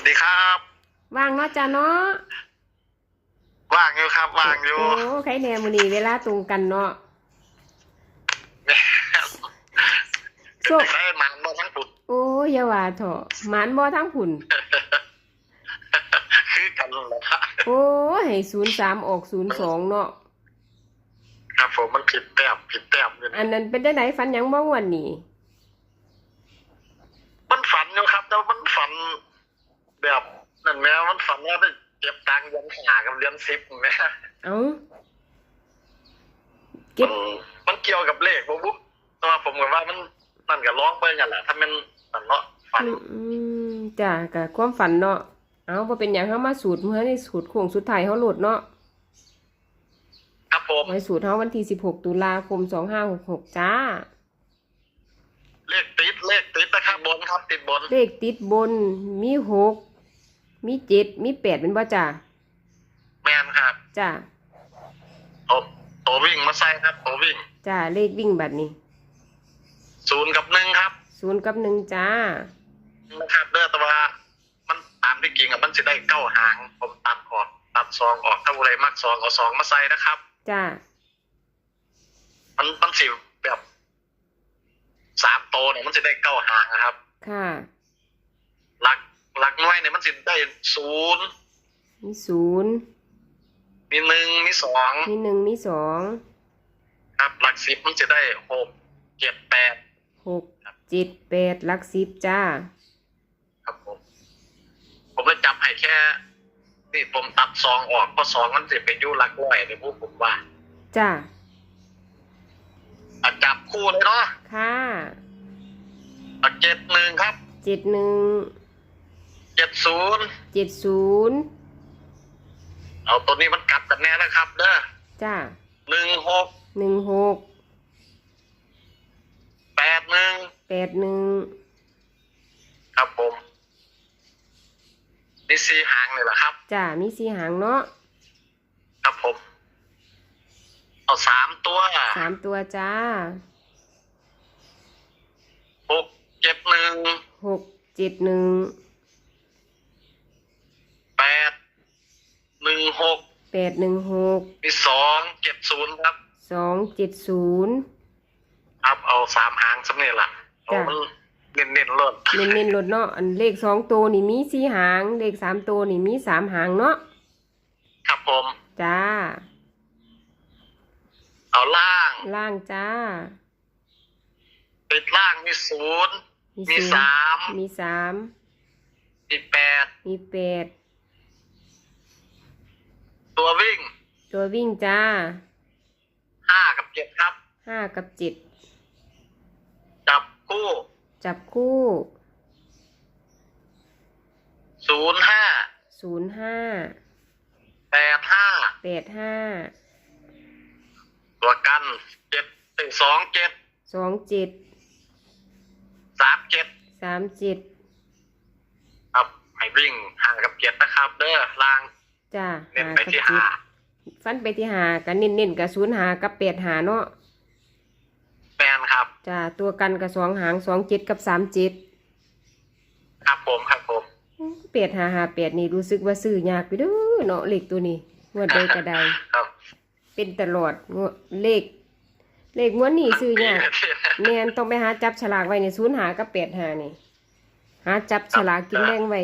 วัสดีครับว่างเนาะจ้าเนาะว่างอยู่ครับว่างอยู่โอ้ใครแหน่มื้อนี้เวลาตรงกันเนาะโชคได้มันมาทั้งปุดโอ้ยอย่าว่าเถอะหมานบ่ทั้งผุ่นคือกันเลยครับโอ้ยให้03ออก02เนาะครับผมมันผิดแต้มผิดแต้มอยู่อันนั้นเป็นจังไดฝันหยังบ่วันนี้มันฝันอยู่ครับแล้วมันฝัน แบบนั่นแม้มันฝันว่าได้เก็บตังค์เรียนหากับเรียนซิปแม่เอ้าเก็บมันมันเกี่ยวกับเลขผมบุ๊แต่ว่าผมก็ว่ามันนั่นก็ร้องไปอย่างแหละถ้ามันนั่นเนาะฝันอืมจ้ะก็ความฝันเนาะเอ้าบ่เป็นหยังเฮามาสูตรเมื่อในสูตรโค้งสุดท้ายเฮาโหลดเนาะครับผม ไว้สูตรเฮาวันที่16ตุลาคม2566จ้า เลขติดเลขติดนะครับบนครับติดบนเลขติดบนมีหก มีเจ็ดมีแปดเป็นบ่จ้าแมนครับจ้าโตโตวิ่งมาใส่ครับโตวิ่งจ้าเลขวิ่งบัดนี้ศูนย์กับหนึ่งครับศูนย์กับหนึ่งจ้านะครับเด้อแต่ว่ามันตามที่จริงอะมันจะได้เก้าหาง ผมตัดออกตัดซองออกถ้าอะไรมักซองเอาซองมาใส่นะครับ จ้ามันมันสิแบบสามโตเนี่ยมันจะได้เก้าหางนะครับ ค่ะหลัก หลักหน่วยเนี่ยมันจะได้ศูนย์มีศูนย์มีหนึ่งมีสองมีหนึ่งมีสองครับหลักสิบมันจะได้หกเจ็ดแปดหกเจ็ดแปดหลักสิบจ้า ครับผม ผมเลยจับให้แค่นี่ผมตัดซองออกเพราะซองมันจะไปอยู่หลักร้อยในพวกผมว่า จ้าอะจับคู่เลยเนาะค่ะอะเจ็ดหนึ่งครับเจ็ดหนึ่งเจ็ดศูนย์เจ็ดศูนย์เอาตัวนี้มันกลับกันแน่นะครับเด้อจ้าหนึ่งหกหนึ่งหกแปดหนึ่งแปดหนึ่งครับผมนี่สี่หางเลยเหรอครับจ้ามีสี่หางเนาะครับผม เอาสามตัวสามตัวจ้าหกเจ็ดหนึ่งหกเจ็ดหนึ่ง แปดห นึ่งหกแปดหนึ่งหกมีสองเจ็ดศูนย์ครับสองเจ็ดศูนย์ครับเอาสามหางสำเนียล่ะเอาจ้ะมันเน้นเน้นๆเลิศเน้นเน้นๆลดเนาะอันเลขสองตัวนี่มีสี่หาง เลขสามตัวนี่มีสามหางเนาะครับผม จ้า เอาล่าง ล่างจ้าติดล่างมีศูนย์มีศูนย์สามมีสามมีแปดมีแปด ตัววิ่งตัววิ่งจ้าห้ากับเจ็ดครับ ห้ากับเจ็ดจับคู่จับคู่ศูนย์ห้าศูนย์ห้าแปดห้าแปดห้าตัวกันเจ็ดสองเจ็ดสองเจ็ดสามเจ็ดสามเจ็ดครับให้วิ่งห่างกับเจ็ดนะครับ เด้อล่าง จ้าเน้นห้าไปกับที่เจ็ห้าดฟันไปที่หากันเน้นเน้นๆกับศูนย์หากับแปดหาเนาะแมนครับ จ้าตัวกันกับสองหางสองเจ็ดกับสามเจ็ดครับผมครับผม แปดหาหาแปดนี่รู้สึกว่าซื้อยากไปเด้อเนาะเลขตัวนี้งวดใดก็ได้ครับเป็นตลอดงวดเลข เลขงวดนี้ซื้อยาก แม่นต้องไปหาจับฉลากไว้ในศูนย์หากับแปดหานี่ หาจับฉลากกินแดงไว้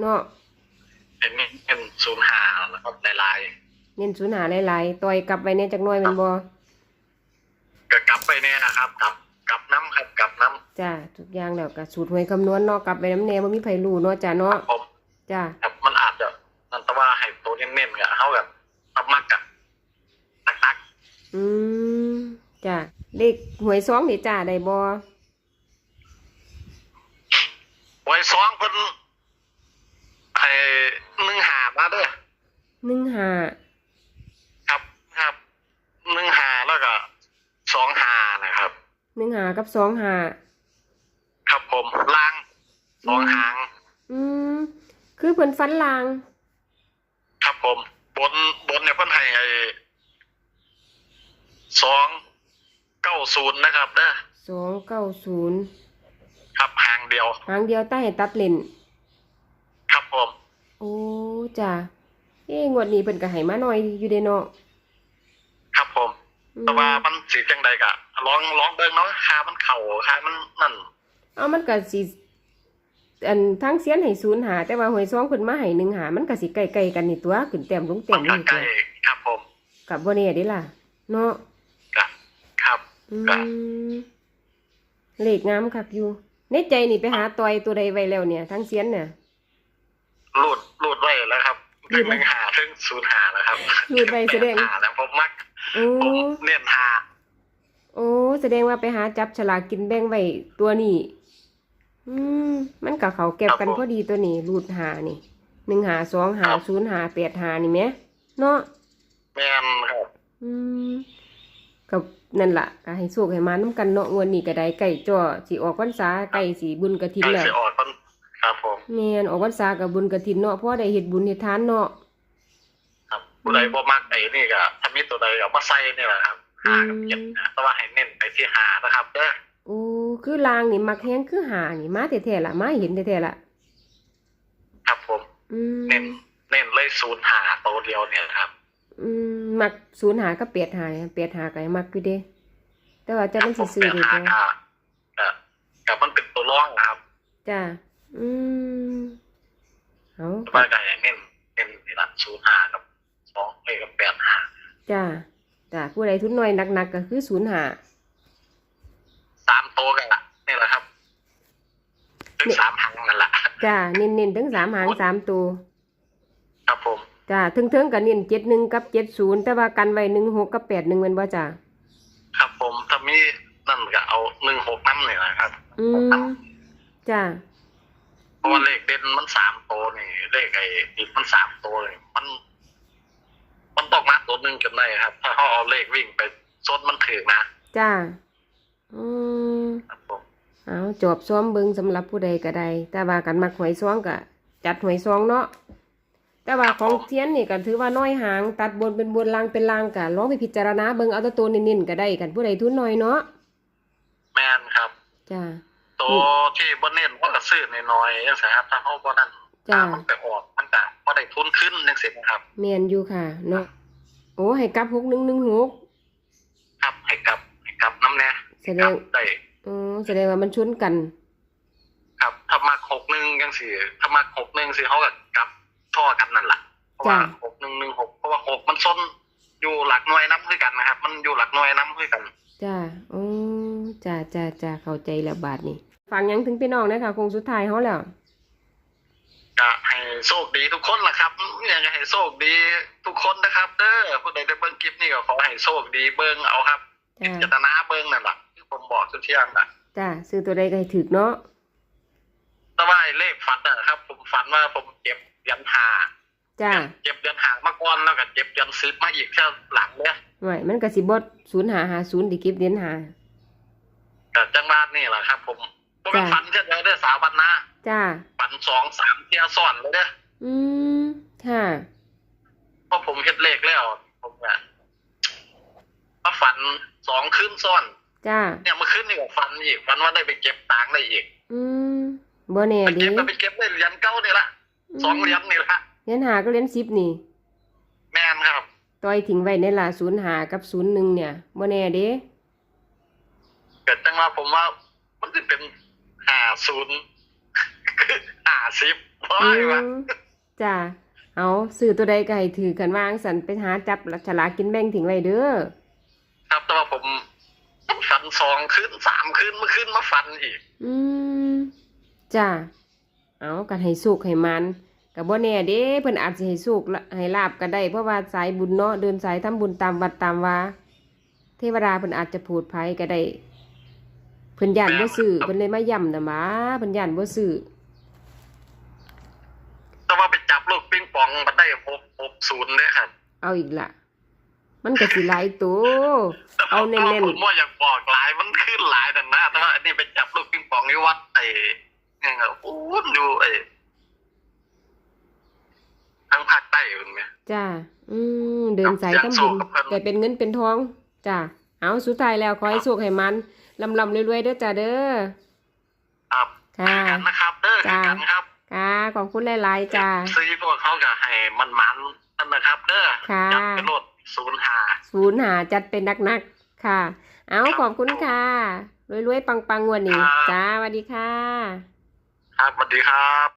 เนาะ เป็นเป็นศูนย์หาแล้วครับลายเน้นศูนย์หาหลายๆต่อยกลับไว้เนี่ยจักหน้อยแมันบ่ๆก็กลับไปเนี่ยนะครับ กลับกลับน้ำครับกลับน้จ้าทุกอย่างแล้วก็สูตรหวยคำนวณเนาะกลับไปน้ำแน่บ่มีไผรู้เนาะจ้าำเนาะผมจ้าครับมันอาจจะนั่นแต่ว่าให้ตัวเน้นๆกับเขาแบบทับมักกับตักอืมจ้าเลขหวยซองนี่จ้าได้บ่ๆไว้สองเพิ่น ให้หนึ่งหามาเด้อหนึ่งหาครับครับหนึ่งหาแล้วก็สองหานะครับหนึ่งหากับสองหาครับผมล่างสองหาง อืมคือเพิ่นฟันลาง ครับผม บนบนเนี่ยเพิ่นให้ไอ้สองเก้าศูนย์นะครับเด้อสองเก้าศูนย์ครับหางเดียว หางเดียวใต้ให้ตัดเลนครับ โอ้จ้ะเอ้งวดนี้เพิ่นก็ให้มาหน่อยอยู่เด้เนาะครับผม อืมแต่ว่ามันสีจังใดกะลองลองเบิ่งเนาะค่ามันเข่าค่ามันนั่น เอามันก็สิอันทั้งเสียนให้ศูนย์หาแต่ว่าหวยซองเพิ่นมาให้หนึ่งหามันก็สิใกล้ๆกันนี่ตัวขึ้นแต้มลงแต้มัมนก็นี่ใกตัล้วครับผมกับบ่แน่เด้ล่ะ เนาะกะครับ อืครับมเลขงามคักอยู่ในใจนี่ไปหาต่อยตัวใดไว้แล้วเนี่ย ทั้งเสียนเนี่ย รูดรูดไว้แล้วครับรูถึดงไว้ หนึ่งหาถึงศูนย์หาแล้วครับรูดไว้แสดง หาแล้วผมมักโอ้ ผมเน้นหาโอ้ แสดงว่าไปหาจับฉลากกินแบ่งไว้ตัวนี้ อืม มันกับเขาเก็บกันพอดีตัวนี้รูดหานี่หนึ่งหาสองหาศูนย์หาแปดหานี่แหมเนาะ แม่นครับอืมกับนั่นล่ะก็ให้สู้ให้มาน้ำกันเนาะงวนนี้ก็ได้ไก่จ่อสิออกพรรษาไก่สีบุญกระถินใกล้แล้วสิออกต้น ครับผมแม่นออกพรรษากับบุญกระถินเนาะเพราะได้เฮ็ดบุญเฮ็ดทานเนาะครับผู้ใดบ่มักไอ้นี่ก็ถ้ามีตัวใดเอามาใส่นี่แหละครับหากับเจ็ดนะแต่ว่าให้เน้นไปที่หานะครับเด้อโอ้คือลางนี่มักแฮงคือหานี่มาแท้ๆล่ะมาเห็นแท้ๆล่ะครับผมอืมเน้นเน้นเลยศูนย์หาตัวเดียวเนี่ยครับ อืมมักศูนย์หากับเป็ดหาเนี่ยเป็ดหาก็ให้มักอยู่เด้แต่ว่าจะมันสิซื้อได้หาบ่ก็ก็ก็มันเป็นตัวร่องนะครับจ้า อืมเอาแต่ว่าก็ให้เน้นเน้นนี่ละศูนย์หากับสองเอ้ยกับแปดหาจ้าจ้าผู้ใดทุนน้อยหนักๆก็คือศูนย์หาสามตัวกันละนี่แหละครับถึงสามหางนั่นแหละจ้าเน้นๆทั้งสามหางสามตัวครับผมจ้าถึงๆก็เน้นเจ็ดหนึ่งกับเจ็ดศูนย์แต่ว่ากันไว้หนึ่งหกกับแปดหนึ่งแมันบ่จ้าครับผมถ้ามีนั่นก็เอาหนึ่งหกนั่นนี่แหละครับอืมจ้าเพ ราะว่าเลขเด่นมันสามตัวนี่เลขไอ้อีกมันสามตัวนี่มัน มันตกมาตัวหนึ่งจนได้ครับ ถ้าเขาเอาเลขวิ่งไปซดมันถือนะจ้าอืมครับผมเอาจอบซ้อมเบิ่งสำหรับผู้ใดก็ได้แต่ว่ากันมักหวยซองก็จัดหวยซองเนาะแต่ว่าของเทียนนี่ก็ถือว่าน้อยหาง ตัดบนเป็นบนล่างเป็นล่างก็ลองไปพิจารณาเบิ่งเอาแต่ตัวเน้นๆก็ได้กันผู้ใดทุนน้อยเนาะแม่นครับ จ้า ตัวที่บนเน้นเพราะกระซื้อน้อยๆยังไงครับถ้าเขาบนนั้นจ้าถ้ามันไปออกมันก็พอได้ทุนขึ้นยังสิครับเมียนอยู่ค่ะเนาะโอ้ให้กลับหกหนึ่งหนึ่งหกครับให้กลับให้กลับน้ำแน่แสดกลังบได้อ๋อแสดงว่ามันชนกัน ครับถ้ามาหกหนึ่งยังสิถ้ามาหกหนึ่งสิเขาก็กลับท่อกันนั่นแหละเพราะว่าจ้ะหกหนึ่งหนึ่งหกเพราะว่าหกมันส้นอยู่หลักหน่วยน้ำคือกันนะครับ มันอยู่หลักหน่วยน้ำคือกันจ้าอ๋อจ้าจ้าจ้าเข้าใจแล้วบาทนี่ ฟังหยังถึงพี่น้องนะคะคงสุดท้ายเขาแล้วก็ให้โชคดีทุกคนล่ะครับอยากจะให้โชคดีทุกคนนะครับ เด้อผู้ใดได้เบิ้งคลิปนี้ก็ขอให้โชคดีเบิ้งเอาครับจ้าพิจารณาเบิ้งนั่นแหละที่ผมบอกทุกเที่ยงนะจ้าซื้อตัวใดก็ให้ถึกเนาะแต่ว่าไอ้เลขฝันนะครับ ผมฝันว่าผมเก็บเดือนหาจ้าเก็บเดือนหามาก่อนแล้วก็เก็บเดือนสิบมาอีกแค่หลังเนี่ยไม่มันก็สิบดศูนย์หาหาศูนย์ดิเก็บเดียนหาก็จังหวัดนี่แหละครับ ผม ผมเป็นจ้ะฝันเช่นเดียวเด้อสาวบันนาจ้าฝันสองสามเที่ยซ้อนเลยเด้ออืมค่ะเพราะผมเฮ็ดเลขแล้ว ผมเนี่ยมาฝันสองคืนซ้อน จ้าเนี่ยเมื่อคืนนี่ก็ฝันอีกฝันว่าได้ไปเก็บตังค์ได้อีกอืมบ่แน่ไปเดีเก็บก็ไปเก็บได้เหรียญเก้านี่ละสองเหรียญนี่ละเรียนหาก็เรียนสิบนี่ แม่นครับต่อยทิ้งไว้ในละศูนย์หากับศูนย์หนึ่งเนี่ยบ่แน่เด้เกิดจังว่าผมว่ามันจะเป็น ห้าศูนย์ห้าสิบเพราะอือะไรวะมจ้าเอาซื้อตัวใดก็ให้ถือกันวางสันไปหาจับฉลากกินแบ่งทิ้งไว้เด้อครับแต่ว่าผมผมฝันสองคืนสามคืนเมื่อคืนมาฝันอีก อืมจ้าเอากันให้สุกให้มันกับบ่แน่เด้เพิ่นอาจสิให้สุกละให้ลาบก็ได้เพราะว่าสายบุญเนาะเดินสายทำบุญตามวัดตามวาเทวดาเพิ่นอาจจะพูดภัยก็ได้ เพิ่นย่านบ่ซื้อเพิ่นเลยมาย่ำน่ะหมาเพิ่นย่านบ่ซื้อแต่ว่าไปจับลูกปิงปองมันได้หกหกศูนย์เนี่ยครับเอาอีกละมันก็สิหลายตัวแต่เอาเน้นๆแต่ว่าผมว่าอยากบอกหลายมันขึ้นหลายแต่นะแต่ว่าอันนี้ไปจับลูกปิงปองที่วัดไอ้ยังไงโอ้ยอยู่ไอ้ทางภาคใต้อยู่เนี่ยจ้าอืมเดินสายทำบุญอยากโชคกับเพิ่นแต่เป็นเงินเป็นทองจ้าเอาสุดท้ายแล้วขอให้โชคให้มัน ลำลำรวยๆเด้อจ้าเด้อครับค่ะคือกันนะครับเด้อคือกันครับค่ะขขอบคุณหลายๆจ้าซีพวกเขาก็ให้มันมันๆนั่นนะครับเด้อค่ะจับไปรถศูนย์หาศูนย์หาจัดเป็นนักๆค่ะ เอาขอบคุณค่ะรวยๆปังๆงวันนี้ครับจ้าสวัสดีค่ะ ครับสวัสดีครับ